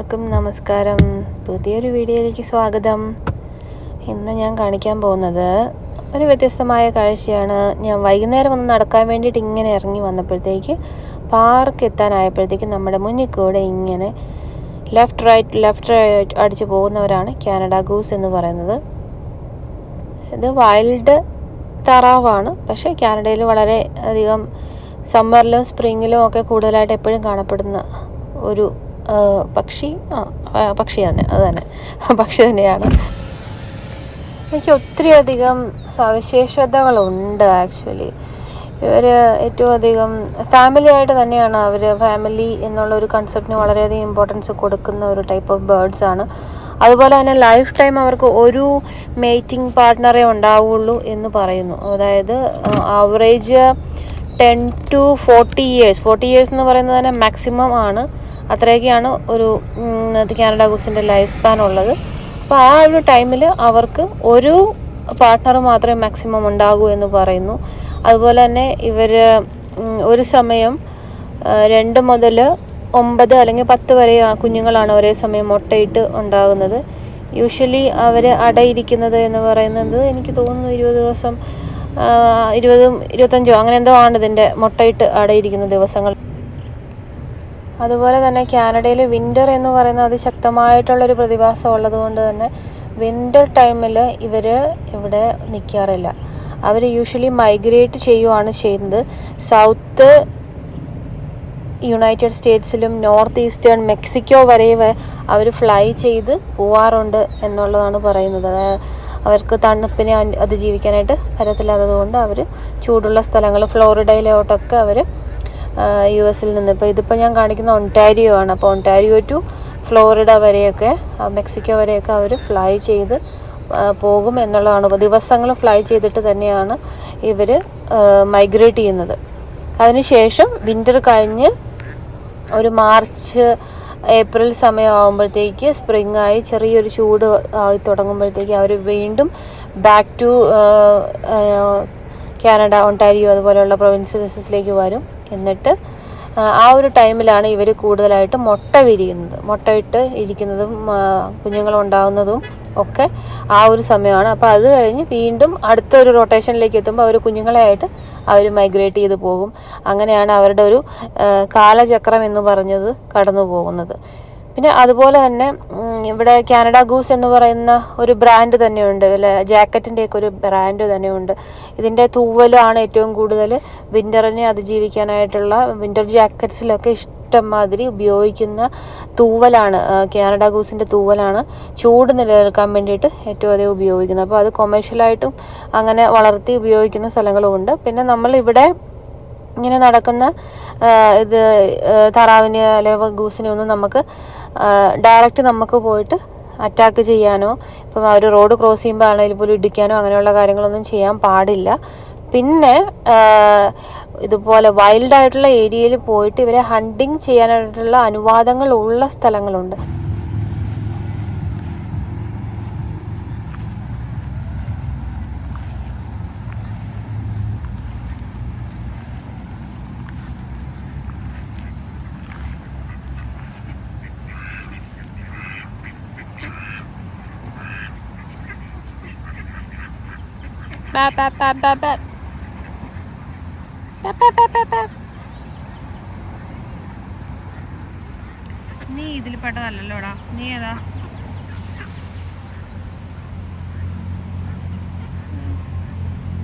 എല്ലാവർക്കും നമസ്കാരം. പുതിയൊരു വീഡിയോയിലേക്ക് സ്വാഗതം. ഇന്ന് ഞാൻ കാണിക്കാൻ പോകുന്നത് ഒരു വ്യത്യസ്തമായ കാഴ്ചയാണ്. ഞാൻ വൈകുന്നേരം ഒന്ന് നടക്കാൻ വേണ്ടിയിട്ട് ഇങ്ങനെ ഇറങ്ങി വന്നപ്പോഴത്തേക്ക് പാർക്ക് എത്താനായപ്പോഴത്തേക്ക് നമ്മുടെ മുന്നിൽ കൂടെ ഇങ്ങനെ ലെഫ്റ്റ് റൈറ്റ് ലെഫ്റ്റ് റൈറ്റ് അടിച്ച് പോകുന്നവരാണ് കാനഡ ഗൂസ് എന്ന് പറയുന്നത്. ഇത് വൈൽഡ് താറാവാണ്. പക്ഷേ കാനഡയിൽ വളരെ അധികം സമ്മറിലും സ്പ്രിങ്ങിലും ഒക്കെ കൂടുതലായിട്ട് എപ്പോഴും കാണപ്പെടുന്ന ഒരു പക്ഷി ആ പക്ഷി തന്നെ അത് തന്നെ. പക്ഷി തന്നെയാണ്. എനിക്ക് ഒത്തിരി അധികം സവിശേഷതകളുണ്ട് ആക്ച്വലി. ഇവർ ഏറ്റവും അധികം ഫാമിലി ആയിട്ട് തന്നെയാണ് അവർ ഫാമിലി എന്നുള്ള ഒരു കൺസെപ്റ്റിന് വളരെയധികം ഇമ്പോർട്ടൻസ് കൊടുക്കുന്ന ഒരു ടൈപ്പ് ഓഫ് ബേർഡ്സ് ആണ്. അതുപോലെ തന്നെ ലൈഫ് ടൈം അവർക്ക് ഒരു മേറ്റിംഗ് പാർട്ട്ണറേ ഉണ്ടാവുള്ളൂ എന്ന് പറയുന്നു. അതായത് average ten to forty years forty years എന്ന് പറയുന്നത് തന്നെ മാക്സിമം ആണ്. അത്രയൊക്കെയാണ് ഒരു കാനഡ ഗൂസിന്റെ ലൈഫ് സ്പാൻ ഉള്ളത്. അപ്പോൾ ആ ഒരു ടൈമിൽ അവർക്ക് ഒരു പാർട്ട്ണർ മാത്രമേ മാക്സിമം ഉണ്ടാകൂ എന്ന് പറയുന്നു. അതുപോലെ തന്നെ ഇവർ ഒരു സമയം രണ്ട് മുതൽ ഒമ്പത് അല്ലെങ്കിൽ പത്ത് വരെ കുഞ്ഞുങ്ങളാണ് ഒരേ സമയം മുട്ടയിട്ട് ഉണ്ടാകുന്നത്. യൂഷ്വലി അവർ അടയിരിക്കുന്നത് എന്ന് പറയുന്നത് എനിക്ക് തോന്നുന്നു ഇരുപത് ദിവസം ഇരുപതും ഇരുപത്തഞ്ചോ അങ്ങനെ എന്തോ ആണ് ഇതിന്റെ മുട്ടയിട്ട് അടയിരിക്കുന്ന ദിവസങ്ങൾ. അതുപോലെ തന്നെ കാനഡയിൽ വിന്റർ എന്ന് പറയുന്നത് അതിശക്തമായിട്ടുള്ളൊരു പ്രതിഭാസം ഉള്ളത് കൊണ്ട് തന്നെ വിന്റർ ടൈമിൽ ഇവർ ഇവിടെ നിൽക്കാറില്ല അവർ യൂഷ്വലി മൈഗ്രേറ്റ് ചെയ്യുവാണ് ചെയ്യുന്നത്. സൗത്ത് യുണൈറ്റഡ് സ്റ്റേറ്റ്സിലും നോർത്ത് ഈസ്റ്റേൺ മെക്സിക്കോ വരെ അവർ ഫ്ലൈ ചെയ്ത് പോവാറുണ്ട് എന്നുള്ളതാണ് പറയുന്നത്. അവർക്ക് തണുപ്പിനെ അതിജീവിക്കാനായിട്ട് പറ്റത്തില്ലാത്തത് കൊണ്ട് അവർ ചൂടുള്ള സ്ഥലങ്ങൾ ഫ്ലോറിഡയിലോട്ടൊക്കെ അവർ യു എസിൽ നിന്ന്. ഇപ്പോൾ ഇതിപ്പോൾ ഞാൻ കാണിക്കുന്ന ഒണ്ടാരിയോ ആണ്. അപ്പോൾ ഒണ്ടാരിയോ ടു ഫ്ലോറിഡ വരെയൊക്കെ മെക്സിക്കോ വരെയൊക്കെ അവർ ഫ്ലൈ ചെയ്ത് പോകും എന്നുള്ളതാണ്. ദിവസങ്ങൾ ഫ്ലൈ ചെയ്തിട്ട് തന്നെയാണ് ഇവർ മൈഗ്രേറ്റ് ചെയ്യുന്നത്. അതിനുശേഷം വിന്റർ കഴിഞ്ഞ് ഒരു മാർച്ച് ഏപ്രിൽ സമയമാകുമ്പോഴത്തേക്ക് സ്പ്രിംഗ് ആയി ചെറിയൊരു ചൂട് ആയി തുടങ്ങുമ്പോഴത്തേക്ക് അവർ വീണ്ടും ബാക്ക് ടു കാനഡ ഒണ്ടാരിയോ അതുപോലെയുള്ള പ്രൊവിൻസസിലേക്ക് വരും. എന്നിട്ട് ആ, ഒരു ടൈമിലാണ് ഇവർ കൂടുതലായിട്ട് മുട്ട വിരിയുന്നത്. മുട്ടയിട്ട് ഇരിക്കുന്നതും കുഞ്ഞുങ്ങളുണ്ടാകുന്നതും ഒക്കെ ആ ഒരു സമയമാണ്. അപ്പോൾ അത് കഴിഞ്ഞ് വീണ്ടും അടുത്തൊരു റൊട്ടേഷനിലേക്ക് എത്തുമ്പോൾ അവർ കുഞ്ഞുങ്ങളെയായിട്ട് അവർ മൈഗ്രേറ്റ് ചെയ്ത് പോകും. അങ്ങനെയാണ് അവരുടെ ഒരു കാലചക്രം എന്ന് പറഞ്ഞത് കടന്നു പോകുന്നത് പിന്നെ അതുപോലെ തന്നെ ഇവിടെ കാനഡ ഗൂസ് എന്ന് പറയുന്ന ഒരു ബ്രാൻഡ് തന്നെയുണ്ട്. അല്ല ജാക്കറ്റിന്റെയൊക്കെ ഒരു ബ്രാൻഡ് തന്നെയുണ്ട്. ഇതിന്റെ തൂവലാണ് ഏറ്റവും കൂടുതൽ വിന്ററിനെ അതിജീവിക്കാനായിട്ടുള്ള വിന്റർ ജാക്കറ്റ്സിലൊക്കെ ഇഷ്ടംമാതിരി ഉപയോഗിക്കുന്ന തൂവലാണ് കാനഡ ഗൂസിന്റെ തൂവലാണ് ചൂട് നിലനിൽക്കാൻ വേണ്ടിയിട്ട് ഏറ്റവും അധികം ഉപയോഗിക്കുന്നത്. അപ്പോൾ അത് കൊമേഴ്ഷ്യലായിട്ടും അങ്ങനെ വളർത്തി ഉപയോഗിക്കുന്ന സ്ഥലങ്ങളുമുണ്ട്. പിന്നെ നമ്മളിവിടെ ഇങ്ങനെ നടക്കുന്ന ഇത് താറാവിനെ അല്ലെങ്കിൽ ഗൂസിനെ ഒന്നും നമുക്ക് ഡയറക്റ്റ് നമുക്ക് പോയിട്ട് അറ്റാക്ക് ചെയ്യാനോ ഇപ്പം അവർ റോഡ് ക്രോസ് ചെയ്യുമ്പോൾ ആണെങ്കിലും പോലും ഇടിക്കാനോ അങ്ങനെയുള്ള കാര്യങ്ങളൊന്നും ചെയ്യാൻ പാടില്ല. പിന്നെ ഇതുപോലെ വൈൽഡായിട്ടുള്ള ഏരിയയിൽ പോയിട്ട് ഇവരെ ഹണ്ടിങ് ചെയ്യാനായിട്ടുള്ള അനുവാദങ്ങൾ ഉള്ള സ്ഥലങ്ങളുണ്ട്. നീ ഇതിൽ പെട്ടതല്ലല്ലോടാ നീ ഏതാ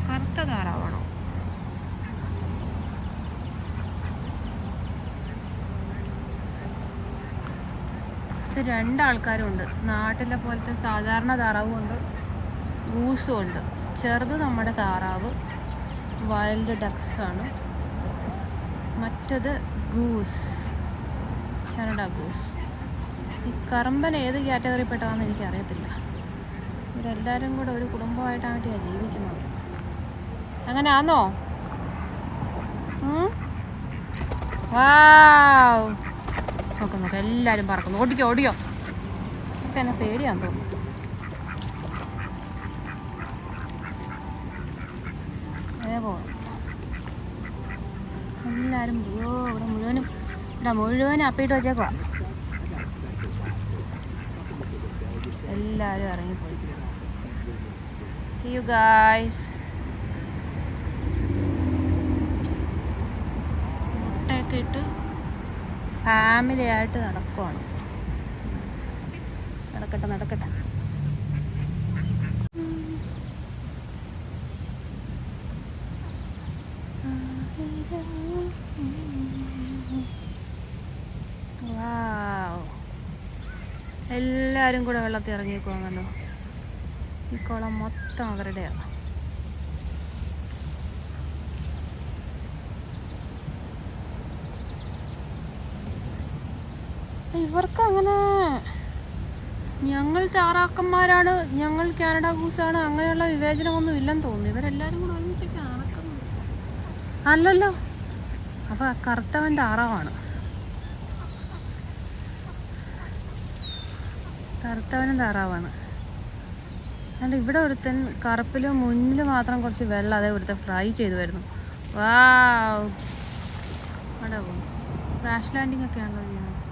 കറുത്ത താറാവാണോ രണ്ടാൾക്കാരും ഉണ്ട് നാട്ടിലെ പോലത്തെ സാധാരണ താറാവും ഉണ്ട് ഗൂസും ഉണ്ട് ചെറുത് നമ്മുടെ താറാവ് വൈൽഡ് ഡക്സ് ആണ്. മറ്റത് ഗൂസ് കാനഡ ഗൂസ് ഈ കറമ്പൻ ഏത് കാറ്റഗറി പെട്ടതാണെന്ന് എനിക്കറിയത്തില്ല. ഇവരെല്ലാവരും കൂടെ ഒരു കുടുംബമായിട്ടാണ് ജീവിക്കുന്നത്. അങ്ങനെ ആന്നോ? വാവ്. നോക്ക് എല്ലാവരും പറക്കുന്നു. ഓടിക്കോ ഓടിയോ എനിക്ക് എന്നെ പേടിയാന്ന് തോന്നുന്നു. അതേ പോകണം എല്ലാവരും അയ്യോ ഇവിടെ മുഴുവനും ഇവിടെ മുഴുവനും അപ്പിയിട്ട് വെച്ചേക്കുവാ. എല്ലാവരും ഇറങ്ങിപ്പോയി. സി യു ഗായ്സ് മുട്ടയൊക്കെ ഇട്ട് ഫാമിലി ആയിട്ട് നടക്കുവാണ്. നടക്കട്ടെ നടക്കട്ടെ. എല്ലാവരും കൂടെ വെള്ളത്തിൽ ഇറങ്ങിക്കോന്നല്ലോ ഈ കുളം മൊത്തം അവരുടെയാണ്. ഇവർക്ക് അങ്ങനെ ഞങ്ങൾ ചാറാക്കന്മാരാണ് ഞങ്ങൾ കാനഡ ഗൂസാണ് അങ്ങനെയുള്ള വിവേചനമൊന്നും ഇല്ലെന്ന് തോന്നുന്നു. ഇവരെല്ലാവരും കൂടെ അല്ലല്ലോ. അപ്പോൾ കറുത്തവൻ അറവാണ്. കറുത്തവനും താറാവാണ്. അതുകൊണ്ട് ഇവിടെ ഒരുത്തൻ കറുപ്പിലും മുന്നിൽ മാത്രം കുറച്ച് വെള്ളം അതേ ഒരുത്തൻ ഫ്രൈ ചെയ്തു വരുന്നു. വാവ്. അവിടെ പോകും ക്രാഷ് ലാൻഡിംഗ് ഒക്കെ ആണല്ലോ ചെയ്യുന്നത്.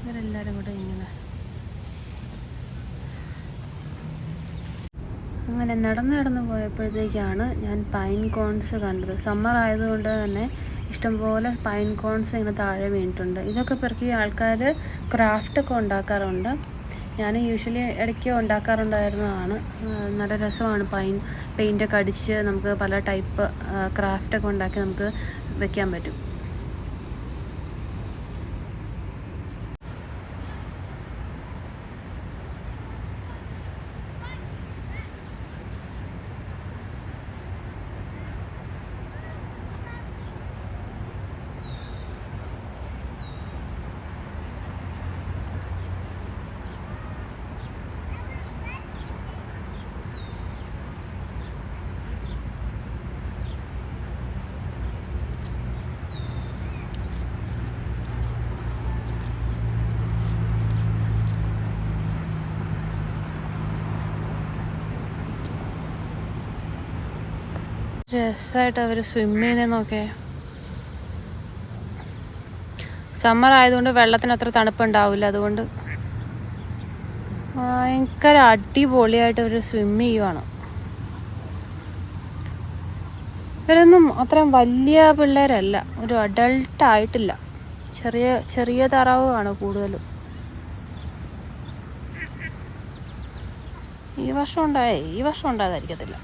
ഇവരെല്ലാവരും കൂടെ ഇങ്ങനെ അങ്ങനെ നടന്ന് നടന്ന് പോയപ്പോഴത്തേക്കാണ് ഞാൻ പൈൻ കോൺസ് കണ്ടത്. സമ്മർ ആയതുകൊണ്ട് തന്നെ ഇഷ്ടംപോലെ പൈൻ കോൺസ് ഇങ്ങനെ താഴെ വീണിട്ടുണ്ട്. ഇതൊക്കെ പെറുക്കി ആൾക്കാർ ക്രാഫ്റ്റൊക്കെ ഉണ്ടാക്കാറുണ്ട്. ഞാൻ യൂഷ്വലി ഇടയ്ക്ക് ഉണ്ടാക്കാറുണ്ടായിരുന്നതാണ്. നല്ല രസമാണ് പൈൻ പെയിന്റൊക്കെ അടിച്ച് നമുക്ക് പല ടൈപ്പ് ക്രാഫ്റ്റൊക്കെ ഉണ്ടാക്കി നമുക്ക് വെക്കാൻ പറ്റും. രസമായിട്ട് അവർ സ്വിം ചെയ്യുന്നത് നോക്കേ. സമ്മർ ആയതുകൊണ്ട് വെള്ളത്തിന് അത്ര തണുപ്പുണ്ടാവില്ല. അതുകൊണ്ട് ഭയങ്കര അടിപൊളിയായിട്ട് അവർ സ്വിം ചെയ്യുവാണ്. ഇവരൊന്നും അത്രയും വലിയ പിള്ളേരല്ല. ഒരു അഡൾട്ട് ആയിട്ടില്ല. ചെറിയ ചെറിയ താറാവാണ് കൂടുതലും. ഈ വർഷം ഉണ്ടായേ ഈ വർഷം ഉണ്ടായതായിരിക്കത്തില്ല.